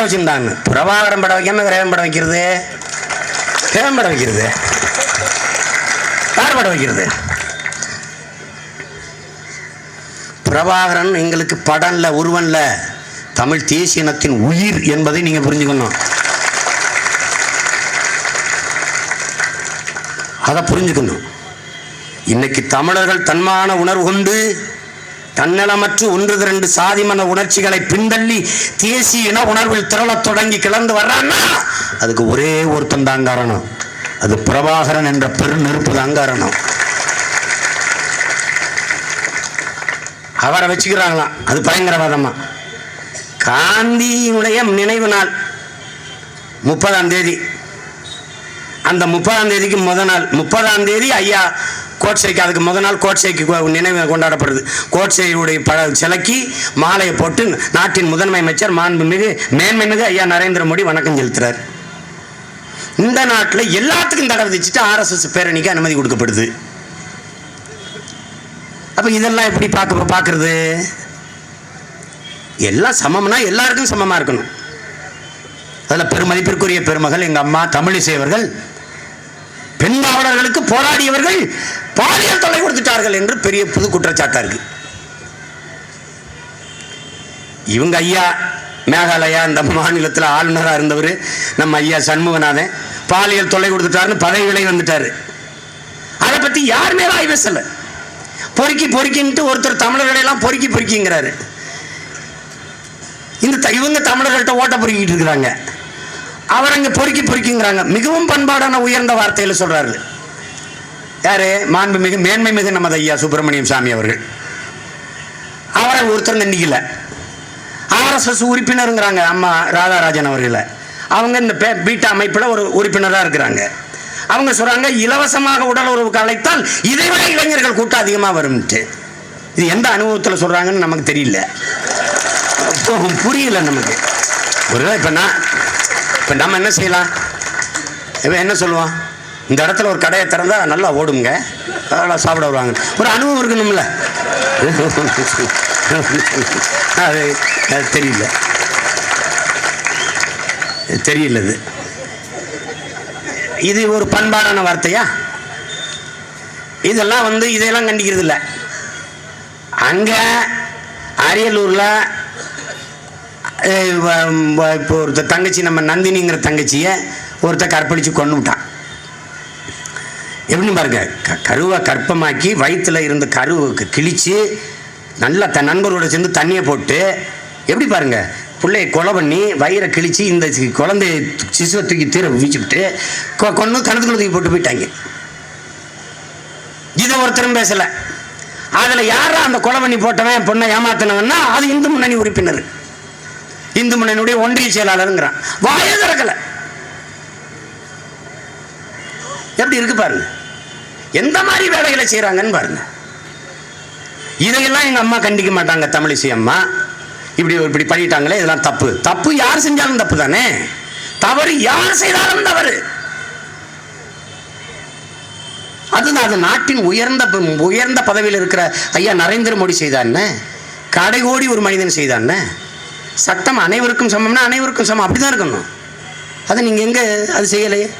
படம் வச்சிருந்தாங்க பிரபாகரன் படம் வைக்காம வேற எவன் படம் வைக்கிறது? எவன் படம் வைக்கிறது? யார் படம் வைக்கிறது? பிரபாகரன் எங்களுக்கு படம்ல உருவன்ல தமிழ் தேசிய இனத்தின் உயிர் என்பதை நீங்கள் புரிஞ்சுக்கணும். அதை புரிஞ்சுக்கணும். இன்னைக்கு தமிழர்கள் தன்மான உணர்வு கொண்டு தன்னலமற்று ஒன்று இரண்டு சாதிமன உணர்ச்சிகளை பின்தள்ளி தேசிய இன உணர்வில் திரளத் தொடங்கி கிளந்து வர்றான்னா அதுக்கு ஒரே ஒருத்தன் தான் காரணம். அது பிரபாகரன் என்ற பெருநெருப்பு தான் காரணம். அவரை வச்சுக்கிறாங்களாம். அது பயங்கரவாதமா. காந்தியினுடைய நினைவு நாள் முப்பதாம் தேதி. அந்த முப்பதாம் தேதிக்கு முத நாள். முப்பதாம் தேதி ஐயா கோட்சைக்கு அதுக்கு முத நாள் கோட்சைக்கு நினைவு கொண்டாடப்படுது. கோட்சையுடைய ப சிலைக்கு மாலையை போட்டு நாட்டின் முதன்மை அமைச்சர் மாண்புமிகு மேன்மைமிகு ஐயா நரேந்திர மோடி வணக்கம் செலுத்துறார். இந்த நாட்டில் எல்லாத்துக்கும் தடை விதிச்சுட்டு ஆர்எஸ்எஸ் பேரணிக்கு அனுமதி கொடுக்கப்படுது. அப்போ இதெல்லாம் எப்படி பார்க்க பார்க்கறது? எல்லாம் சமம்னா எல்லாருக்கும் சமமா இருக்கணும். அதில் பெருமதிப்பிற்குரிய பெருமகள் எங்க அம்மா தமிழிசை அவர்கள் தோழர்களுக்கு போராடியவர்கள் பாலியல் தொலை கொடுத்துட்டார்கள் என்று பெரிய புது குற்றச்சாட்டா இருக்கு. இவங்க ஐயா மேகாலயா இந்த மாநிலத்தில் ஆளுநராக இருந்தவர் நம்ம ஐயா சண்முகநாதன் பாலியல் தொல்லை கொடுத்துட்டாருன்னு பதவி விலை வந்துட்டாரு. அதை பத்தி யாருமே வாய் பேசல. பொறுக்கி பொறுக்கின்ட்டு ஒருத்தர் தமிழர்களை எல்லாம் பொறுக்கி பொறுக்கிங்கிறாரு. இந்த த- இவங்க தமிழர்கள்ட்ட ஓட்ட பொறுக்கிட்டு இருக்கிறாங்க. அவர் அங்க பொறுக்கி பொறுக்கிங்கிறாங்க. மிகவும் பண்பாடான உயர்ந்த வார்த்தையில் சொல்றாரு. யாரு? மாண்புமிகு மேன்மை மிகு நமது ஐயா சுப்பிரமணியம் சாமி அவர்கள். அவரை ஒருத்தர் கண்டிக்கல ஆர்எஸ்எஸ் உறுப்பினருங்கிறாங்க அம்மா ராதாராஜன் அவர்களை. அவங்க இந்த பே பீட்டா அமைப்பில் ஒரு உறுப்பினராக இருக்கிறாங்க. அவங்க சொல்கிறாங்க இலவசமாக உடல் உறவுக்கு அழைத்தால் இதைவிட இளைஞர்கள் கூட்டம் அதிகமாக வரும்ட்டு. இது எந்த அனுபவத்தில் சொல்கிறாங்கன்னு நமக்கு தெரியல. அப்போ புரியல நமக்கு. ஒரு இப்போ நான் இப்போ நம்ம என்ன செய்யலாம்? இப்போ என்ன சொல்லுவான்? இந்த இடத்துல ஒரு கடையை திறந்தா நல்லா ஓடுங்க. நல்லா சாப்பிட வருவாங்க. ஒரு அனுபவம் இருக்கணும்ல. அது தெரியல. தெரியல இது இது ஒரு பண்பாடான வார்த்தையா? இதெல்லாம் வந்து இதையெல்லாம் கண்டிக்கிறது இல்லை. அங்கே அரியலூரில் இப்போ ஒருத்தர் தங்கச்சி நம்ம நந்தினிங்கிற தங்கச்சியை ஒருத்தர் கற்பழித்து கொண்டு விட்டான் எப்படின்னு பாருங்க க கருவை கற்பமாக்கி வயிற்றுல இருந்த கருவுக்கு கிழித்து நல்லா தன் நண்பரோட சேர்ந்து தண்ணியை போட்டு எப்படி பாருங்க பிள்ளைய கொலை பண்ணி வயிறை கிழித்து இந்த சி- குழந்தைய சிசுவை தூக்கி தீர வீச்சுவிட்டு கொ- கொண்டு கணத்துக்குள்ள தூக்கி போட்டு போயிட்டாங்க. இதை ஒருத்தரும் பேசலை. அதில் யாரா அந்த கொலை பண்ணி போட்டவன் பொண்ணை ஏமாத்தினவன்னா அது இந்து முன்னணி உறுப்பினர். இந்து முன்னணியுடைய ஒன்றிய செயலாளருங்கிறான். வாயே திறக்கலை. எப்படி இருக்கு பாருங்க. எந்த மாதிரி வேலைகளை செய்கிறாங்கன்னு பாருங்க. இதையெல்லாம் எங்க அம்மா கண்டிக்க மாட்டாங்க தமிழிசை அம்மா. இப்படி இப்படி பண்ணிட்டாங்களே இதெல்லாம் தப்பு. தப்பு யார் செஞ்சாலும் தப்பு தானே. தவறு யார் செய்தாலும் தவறு. அதுதான் அது நாட்டின் உயர்ந்த உயர்ந்த பதவியில் இருக்கிற ஐயா நரேந்திர மோடி செய்தான்னு கடைகோடி ஒரு மனிதன் செய்தான் சட்டம் அனைவருக்கும் சமம்னா அனைவருக்கும் சமம். அப்படிதான் இருக்கணும். அது நீங்க எங்கே அது செய்யலையே?